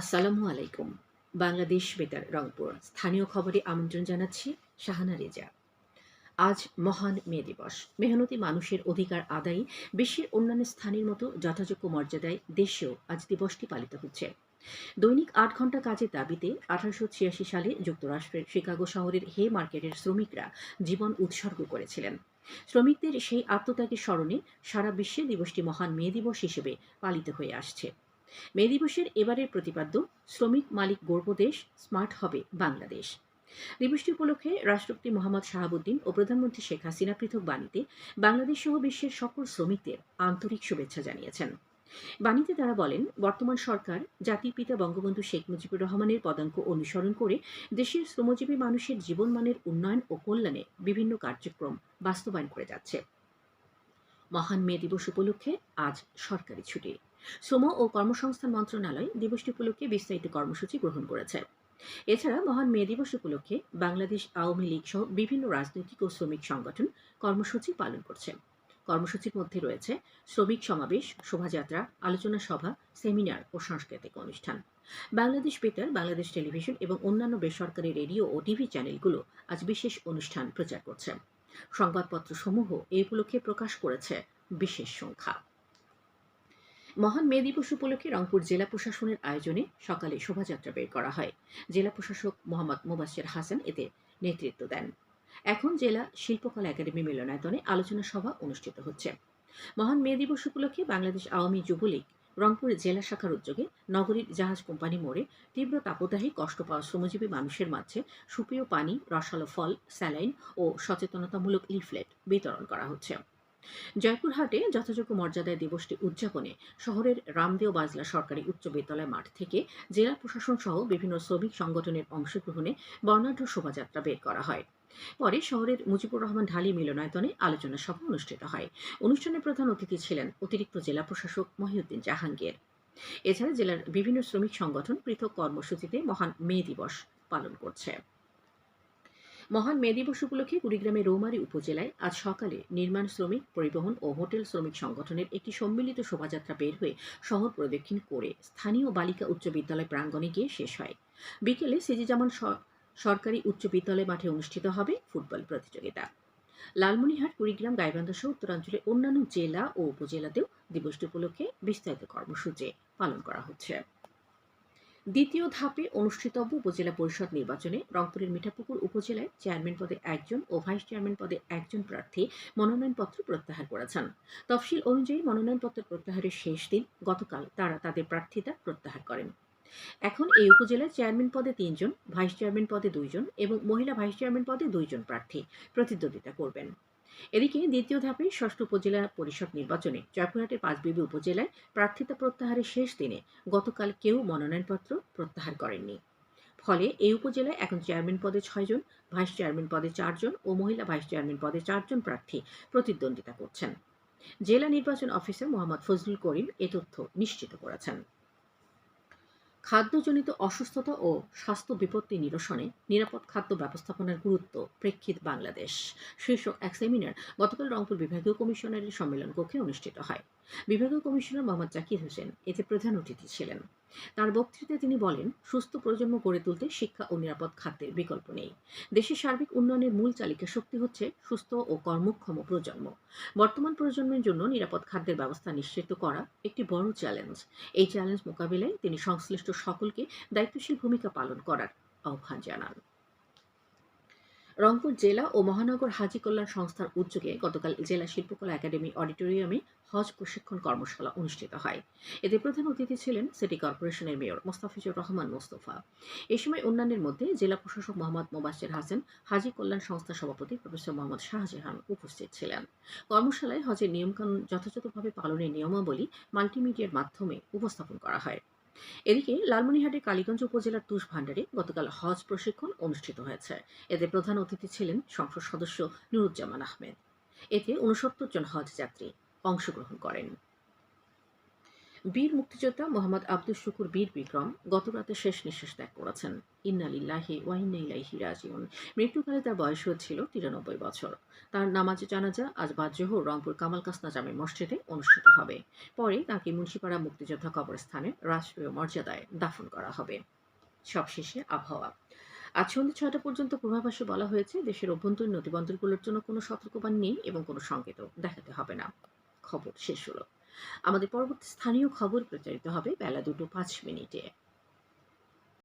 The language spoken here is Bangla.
আসসালামু আলাইকুম। বাংলাদেশ বেতার, রংপুর। স্থানীয় খবরে আমন্ত্রণ জানাচ্ছি শাহানা রেজা। আজ মহান মে দিবস। মেহনতি মানুষের অধিকার আদায়ী বিশ্বের অন্যান্য স্থানের মতো যথাযোগ্য মর্যাদায় দেশেও আজ দিবসটি পালিত হচ্ছে। দৈনিক আট ঘণ্টা কাজের দাবিতে আঠারোশো ছিয়াশি সালে যুক্তরাষ্ট্রের শিকাগো শহরের হে মার্কেটের শ্রমিকরা জীবন উৎসর্গ করেছিলেন। শ্রমিকদের সেই আত্মত্যাগের স্মরণে সারা বিশ্বে দিবসটি মহান মে দিবস হিসেবে পালিত হয়ে আসছে। মে দিবসের এবারের প্রতিপাদ্য, শ্রমিক মালিক গর্ব দেশ, স্মার্ট হবে বাংলাদেশ। দিবসটি উপলক্ষে রাষ্ট্রপতি মোহাম্মদ শাহাবুদ্দিন ও প্রধানমন্ত্রী শেখ হাসিনা পৃথক বাণীতে বাংলাদেশ সহ বিশ্বের সকল শ্রমিকদের আন্তরিক শুভেচ্ছা জানিয়েছেন। বাণীতে তারা বলেন, বর্তমান সরকার জাতির পিতা বঙ্গবন্ধু শেখ মুজিবুর রহমানের পদাঙ্ক অনুসরণ করে দেশের শ্রমজীবী মানুষের জীবনমানের উন্নয়ন ও কল্যাণে বিভিন্ন কার্যক্রম বাস্তবায়ন করে যাচ্ছে। মহান মে দিবস উপলক্ষে আজ সরকারি ছুটি। শ্রম ও কর্মসংস্থান মন্ত্রণালয় দিবসটি উপলক্ষে বিস্তারিত কর্মসূচি গ্রহণ করেছে। এছাড়া মহান মে দিবস উপলক্ষে বাংলাদেশ আওয়ামী লীগ সহ বিভিন্ন রাজনৈতিক ও শ্রমিক সংগঠন কর্মসূচি পালন করছে। কর্মসূচির মধ্যে রয়েছে শ্রমিক সমাবেশ, শোভাযাত্রা, আলোচনা সভা, সেমিনার ও সাংস্কৃতিক অনুষ্ঠান। বাংলাদেশ বেতার, বাংলাদেশ টেলিভিশন এবং অন্যান্য বেসরকারি রেডিও ও টিভি চ্যানেলগুলো আজ বিশেষ অনুষ্ঠান প্রচার করছে। সংবাদপত্র সমূহ এই উপলক্ষে প্রকাশ করেছে বিশেষ সংখ্যা। মহান মে দিবস উপলক্ষে রংপুর জেলা প্রশাসনের আয়োজনে সকালে শোভাযাত্রা বের করা হয়। জেলা প্রশাসক মোহাম্মদ মোবাশ্বের হাসান এতে নেতৃত্ব দেন। এখন জেলা শিল্পকলা একাডেমি মিলনায়তনে আলোচনা সভা অনুষ্ঠিত হচ্ছে। মহান মে দিবস উপলক্ষে বাংলাদেশ আওয়ামী যুবলীগ রংপুর জেলা শাখার উদ্যোগে নগরীর জাহাজ কোম্পানি মোড়ে তীব্র তাপদাহে কষ্ট পাওয়া শ্রমজীবী মানুষের মাঝে সুপেয় পানি, রসালো ফল, স্যালাইন ও সচেতনতামূলক লিফলেট বিতরণ করা হচ্ছে। জয়পুরহাটে যথাযোগ্য মর্যাদায় দিবসটি উদযাপনে শহরের রামদেও বাজলা সরকারি উচ্চ বিদ্যালয় মাঠ থেকে জেলা প্রশাসন সহ বিভিন্ন শ্রমিক সংগঠনের অংশগ্রহণে বর্ণাঢ্য শোভাযাত্রা বের করা হয়। পরে শহরের মুজিবুর রহমান ঢালি মিলনায়তনে আলোচনা সভা অনুষ্ঠিত হয়। অনুষ্ঠানে প্রধান অতিথি ছিলেন অতিরিক্ত জেলা প্রশাসক মহিউদ্দিন জাহাঙ্গীর। এছাড়া জেলার বিভিন্ন শ্রমিক সংগঠন পৃথক কর্মসূচিতে মহান মে দিবস পালন করছে। মহান মে দিবস উপলক্ষে কুড়িগ্রামের রৌমারী উপজেলায় আজ সকালে নির্মাণ শ্রমিক পরিবহন ও হোটেল শ্রমিক সংগঠনের একটি সম্মিলিত শোভাযাত্রা বের হয়ে শহর প্রদক্ষিণ করে স্থানীয় বালিকা উচ্চ বিদ্যালয় প্রাঙ্গণে গিয়ে শেষ হয়। বিকেলে সেজিজামান সরকারি উচ্চ বিদ্যালয় মাঠে অনুষ্ঠিত হবে ফুটবল প্রতিযোগিতা। লালমনিহাট কুড়িগ্রাম, গাইবান্ধা সহ উত্তরাঞ্চলের অন্যান্য জেলা ও উপজেলাতেও দিবসটি উপলক্ষে বিস্তারিত কর্মসূচি পালন করা হচ্ছে। দ্বিতীয় ধাপে অনুষ্ঠিতব্য উপজেলা পরিষদ নির্বাচনে রংপুরের মিঠাপুকুর উপজেলায় চেয়ারম্যান পদে একজন ও ভাইস চেয়ারম্যান পদে একজন প্রার্থী মনোনয়নপত্র প্রত্যাহার করেছেন। তফসিল অনুযায়ী মনোনয়নপত্র প্রত্যাহারের শেষ দিন গতকাল তারা তাদের প্রার্থিতা প্রত্যাহার করেন। এখন এই উপজেলায় চেয়ারম্যান পদে তিনজন, ভাইস চেয়ারম্যান পদে দুইজন এবং মহিলা ভাইস চেয়ারম্যান পদে দুইজন প্রার্থী প্রতিদ্বন্দ্বিতা করবেন। এদিকে দ্বিতীয় ধাপে ষষ্ঠ উপজেলা পরিষদ নির্বাচনে জয়পুরহাটের পাঁচবিবি উপজেলায় প্রার্থিতা প্রত্যাহারের শেষ দিনে গতকাল কেউ মনোনয়নপত্র প্রত্যাহার করেননি। ফলে এই উপজেলায় এখন চেয়ারম্যান পদে ছয়জন ভাইস চেয়ারম্যান পদে চারজন ও মহিলা ভাইস চেয়ারম্যান পদে চারজন প্রার্থী প্রতিদ্বন্দ্বিতা করছেন। জেলা নির্বাচন অফিসার মোহাম্মদ ফজলুল করিম এ তথ্য নিশ্চিত করেছেন। খাদ্যজনিত অসুস্থতা ও স্বাস্থ্য বিপত্তি নিরসনে নিরাপদ খাদ্য ব্যবস্থাপনার গুরুত্ব প্রেক্ষিত বাংলাদেশ। শীর্ষক এক সেমিনার গতকাল রংপুর বিভাগীয় কমিশনারের সম্মেলন কক্ষে অনুষ্ঠিত হয়। বিভাগীয় কমিশনার মোহাম্মদ জাকির হোসেন এতে প্রধান অতিথি ছিলেন। তার বক্তৃতায় তিনি বলেন, সুস্থ প্রজন্ম গড়ে তুলতে শিক্ষা ও নিরাপদ খাদ্যের বিকল্প নেই। দেশের সার্বিক উন্নয়নের মূল চালিকা শক্তি হচ্ছে সুস্থ ও কর্মক্ষম প্রজন্ম। বর্তমান প্রজন্মের জন্য নিরাপদ খাদ্যের ব্যবস্থা নিশ্চিত করা একটি বড় চ্যালেঞ্জ। এই চ্যালেঞ্জ মোকাবিলায় তিনি সংশ্লিষ্ট সকলকে দায়িত্বশীল ভূমিকা পালন করার আহ্বান জানান। রংপুর জেলা ও মহানগর হাজি কল্যাণ সংস্থার উদ্যোগে গতকাল জেলা শিল্পকলা একাডেমি অডিটোরিয়ামে হজ প্রশিক্ষণ কর্মশালা অনুষ্ঠিত হয়। এতে প্রধান অতিথি ছিলেন সিটি কর্পোরেশনের মেয়র মোস্তাফিজুর রহমান মোস্তফা। এ সময় অন্যান্যের মধ্যে জেলা প্রশাসক মোহাম্মদ মোবাসির হাসান, হাজি কল্যাণ সংস্থার সভাপতি প্রফেসর মোহাম্মদ শাহজাহান উপস্থিত ছিলেন। কর্মশালায় হজের নিয়মকানুন যথাযথভাবে পালনের নিয়মাবলী মাল্টিমিডিয়ার মাধ্যমে উপস্থাপন করা হয়। এদিকে লালমনিহাটের কালীগঞ্জ উপজেলার তুষ ভান্ডারে গতকাল হজ প্রশিক্ষণ অনুষ্ঠিত হয়েছে। এতে প্রধান অতিথি ছিলেন সংসদ সদস্য নুরুজ্জামান আহমেদ। এতে উনসত্তর জন হজ যাত্রী অংশগ্রহণ করেন। বীর মুক্তিযোদ্ধা মোহাম্মদ আব্দুল শুকুর বীর বিক্রম গত রাতে শেষ নিঃশ্বাস ত্যাগ করেছেন। ইন্নালিল্লাহি ওয়াইন্না ইলাইহি রাজিউন। মৃত্যুকালে তার বয়স হয়েছিল তিরানব্বই বছর। তার নামাজে জানাজা আজ বাদ জোহর রংপুর কামাল কাসনা জামে মসজিদে অনুষ্ঠিত হবে। পরে তাকে মুন্সিপাড়া মুক্তিযোদ্ধা কবরস্থানে রাষ্ট্রীয় মর্যাদায় দাফন করা হবে। সবশেষে আবহাওয়া। আজ সন্ধ্যে ছয়টা পর্যন্ত পূর্বাভাসে বলা হয়েছে, দেশের অভ্যন্তরীণ নদীবন্দরগুলোর জন্য কোনো সতর্কবাণী নেই এবং কোনো সংকেতও দেখাতে হবে না। খবর শেষ হলো। আমাদের পরবর্তী স্থানীয় খবর প্রচারিত হবে বেলা দুটো পাঁচ মিনিটে।